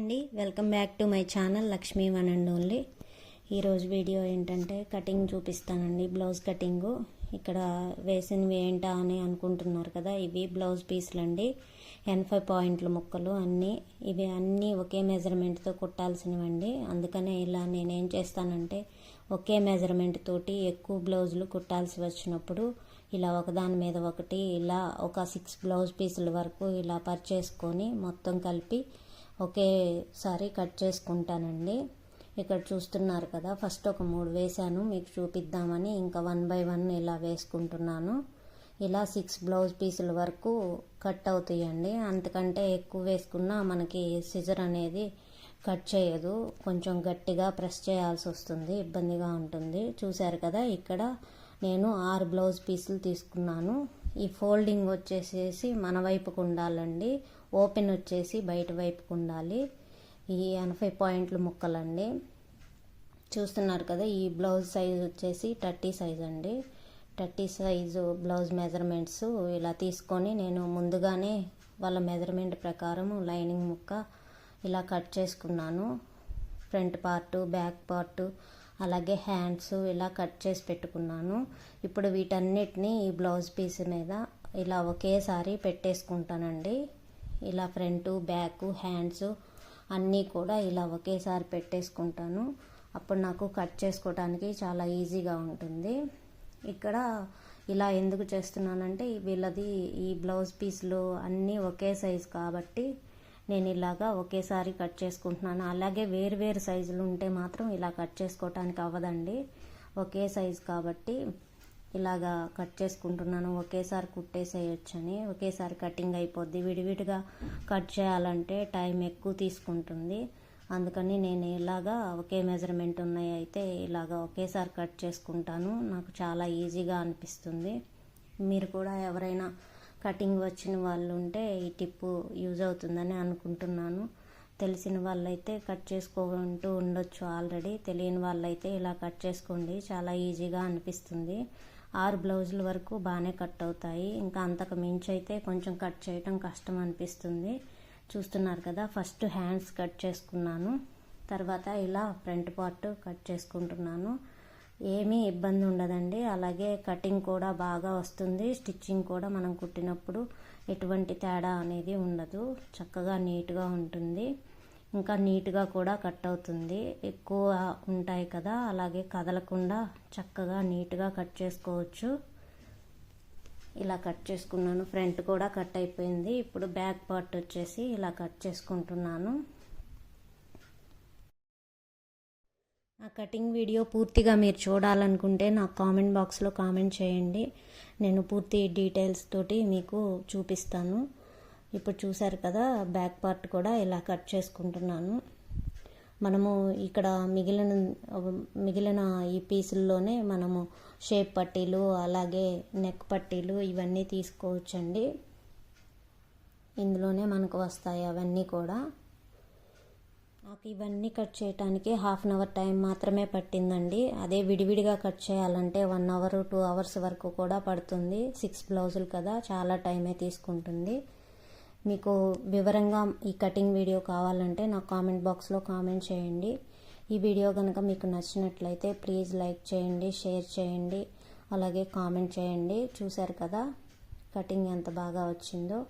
అండి. Welcome back to my channel Lakshmi one and only ఈరోజు video ఏంటంటే cutting చూపిస్తానండి. బ్లౌజ్ కటింగు ఇక్కడ వేసినవి ఏంటా అని అనుకుంటున్నారు కదా ఇవి బ్లౌజ్ పీసులు అండి. ఫైవ్ పాయింట్ల ముక్కలు అన్నీ ఇవి అన్నీ ఒకే మెజర్మెంట్తో కుట్టాల్సినవండి అందుకనే ఇలా నేనేం చేస్తానంటే ఒకే మెజర్మెంట్ తోటి ఎక్కువ బ్లౌజులు కుట్టాల్సి వచ్చినప్పుడు ఇలా ఒకదాని మీద ఒకటి ఇలా ఒక సిక్స్ బ్లౌజ్ పీసుల వరకు ఇలా పర్చేసుకొని మొత్తం కలిపి ఒకేసారి కట్ చేసుకుంటానండి. ఇక్కడ చూస్తున్నారు కదా ఫస్ట్ ఒక మూడు వేసాను మీకు చూపిద్దామని ఇంకా వన్ బై వన్ ఇలా వేసుకుంటున్నాను. ఇలా సిక్స్ బ్లౌజ్ పీసుల వరకు కట్ అవుతాయండి. అంతకంటే ఎక్కువ వేసుకున్నా మనకి సిజర్ అనేది కట్ చేయదు. కొంచెం గట్టిగా ప్రెస్ చేయాల్సి వస్తుంది ఇబ్బందిగా ఉంటుంది. చూశారు కదా ఇక్కడ నేను ఆరు బ్లౌజ్ పీసులు తీసుకున్నాను. ఈ ఫోల్డింగ్ వచ్చేసేసి మన వైపుకు ఉండాలండి. ఓపెన్ వచ్చేసి బయట వైపుకు ఉండాలి. ఈ ఎనభై పాయింట్లు ముక్కలండి. చూస్తున్నారు కదా ఈ బ్లౌజ్ సైజ్ వచ్చేసి థర్టీ సైజ్ అండి. థర్టీ సైజు బ్లౌజ్ మెజర్మెంట్స్ ఇలా తీసుకొని నేను ముందుగానే వాళ్ళ మెజర్మెంట్ ప్రకారం లైనింగ్ ముక్క ఇలా కట్ చేసుకున్నాను. ఫ్రంట్ పార్ట్ బ్యాక్ పార్టు అలాగే హ్యాండ్స్ ఇలా కట్ చేసి పెట్టుకున్నాను. ఇప్పుడు వీటన్నిటిని ఈ బ్లౌజ్ పీస్ మీద ఇలా ఒకేసారి పెట్టేసుకుంటానండి. ఇలా ఫ్రంట్ బ్యాక్ హ్యాండ్స్ అన్నీ కూడా ఇలా ఒకేసారి పెట్టేసుకుంటాను. అప్పుడు నాకు కట్ చేసుకోవడానికి చాలా ఈజీగా ఉంటుంది. ఇక్కడ ఇలా ఎందుకు చేస్తున్నానంటే వీళ్ళది ఈ బ్లౌజ్ పీస్లు అన్నీ ఒకే సైజు కాబట్టి నేను ఇలాగా ఒకేసారి కట్ చేసుకుంటున్నాను. అలాగే వేరు వేరు సైజులు ఉంటే మాత్రం ఇలా కట్ చేసుకోవటానికి అవ్వదండి. ఒకే సైజు కాబట్టి ఇలాగా కట్ చేసుకుంటున్నాను. ఒకేసారి కుట్టేసేయొచ్చని ఒకేసారి కటింగ్ అయిపోద్ది. విడివిడిగా కట్ చేయాలంటే టైం ఎక్కువ తీసుకుంటుంది. అందుకని నేను ఇలాగా ఒకే మెజర్మెంట్ ఉన్నాయి అయితే ఇలాగా ఒకేసారి కట్ చేసుకుంటాను. నాకు చాలా ఈజీగా అనిపిస్తుంది. మీరు కూడా ఎవరైనా కటింగ్ వచ్చిన వాళ్ళు ఉంటే ఈ టిప్పు యూజ్ అవుతుందని అనుకుంటున్నాను. తెలిసిన వాళ్ళైతే కట్ చేసుకుంటూ ఉండొచ్చు ఆల్రెడీ. తెలియని వాళ్ళైతే ఇలా కట్ చేసుకోండి. చాలా ఈజీగా అనిపిస్తుంది. ఆరు బ్లౌజుల వరకు బాగానే కట్ అవుతాయి. ఇంకా అంతకు మించి అయితే కొంచెం కట్ చేయటం కష్టం అనిపిస్తుంది. చూస్తున్నారు కదా ఫస్ట్ హ్యాండ్స్ కట్ చేసుకున్నాను. తర్వాత ఇలా ఫ్రంట్ పార్ట్ కట్ చేసుకుంటున్నాను. ఏమీ ఇబ్బంది ఉండదండి. అలాగే కటింగ్ కూడా బాగా వస్తుంది. స్టిచ్చింగ్ కూడా మనం కుట్టినప్పుడు ఎటువంటి తేడా అనేది ఉండదు. చక్కగా నీట్గా ఉంటుంది. ఇంకా నీట్గా కూడా కట్ అవుతుంది. ఎక్కువ ఉంటాయి కదా అలాగే కదలకుండా చక్కగా నీట్గా కట్ చేసుకోవచ్చు. ఇలా కట్ చేసుకున్నాను. ఫ్రంట్ కూడా కట్ అయిపోయింది. ఇప్పుడు బ్యాక్ పార్ట్ వచ్చేసి ఇలా కట్ చేసుకుంటున్నాను. ఆ కటింగ్ వీడియో పూర్తిగా మీరు చూడాలనుకుంటే నాకు కామెంట్ బాక్స్లో కామెంట్ చేయండి. నేను పూర్తి డీటెయిల్స్ తోటి మీకు చూపిస్తాను. ఇప్పుడు చూసారు కదా బ్యాక్ పార్ట్ కూడా ఇలా కట్ చేసుకుంటున్నాను. మనము ఇక్కడ మిగిలిన మిగిలిన ఈ పీసుల్లోనే మనము షేప్ పట్టీలు అలాగే నెక్ పట్టీలు ఇవన్నీ తీసుకోవచ్చండి. ఇందులోనే మనకు వస్తాయి అవన్నీ కూడా. నాకు ఇవన్నీ కట్ చేయడానికి హాఫ్ అన్ అవర్ టైం మాత్రమే పట్టిందండి. అదే విడివిడిగా కట్ చేయాలంటే వన్ అవర్ టూ అవర్స్ వరకు కూడా పడుతుంది. సిక్స్ బ్లౌజులు కదా చాలా టైమే తీసుకుంటుంది. మీకు వివరంగా ఈ కటింగ్ వీడియో కావాలంటే నాకు కామెంట్ బాక్స్లో కామెంట్ చేయండి. ఈ వీడియో కనుక మీకు నచ్చినట్లయితే ప్లీజ్ లైక్ చేయండి షేర్ చేయండి అలాగే కామెంట్ చేయండి. చూశారు కదా కటింగ్ ఎంత బాగా వచ్చిందో.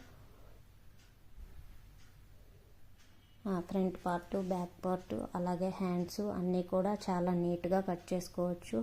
ఫ్రంట్ పార్ట్ బ్యాక్ పార్ట్ అలాగే హ్యాండ్స్ అన్నీ కూడా చాలా నీట్గా కట్ చేసుకోవచ్చు.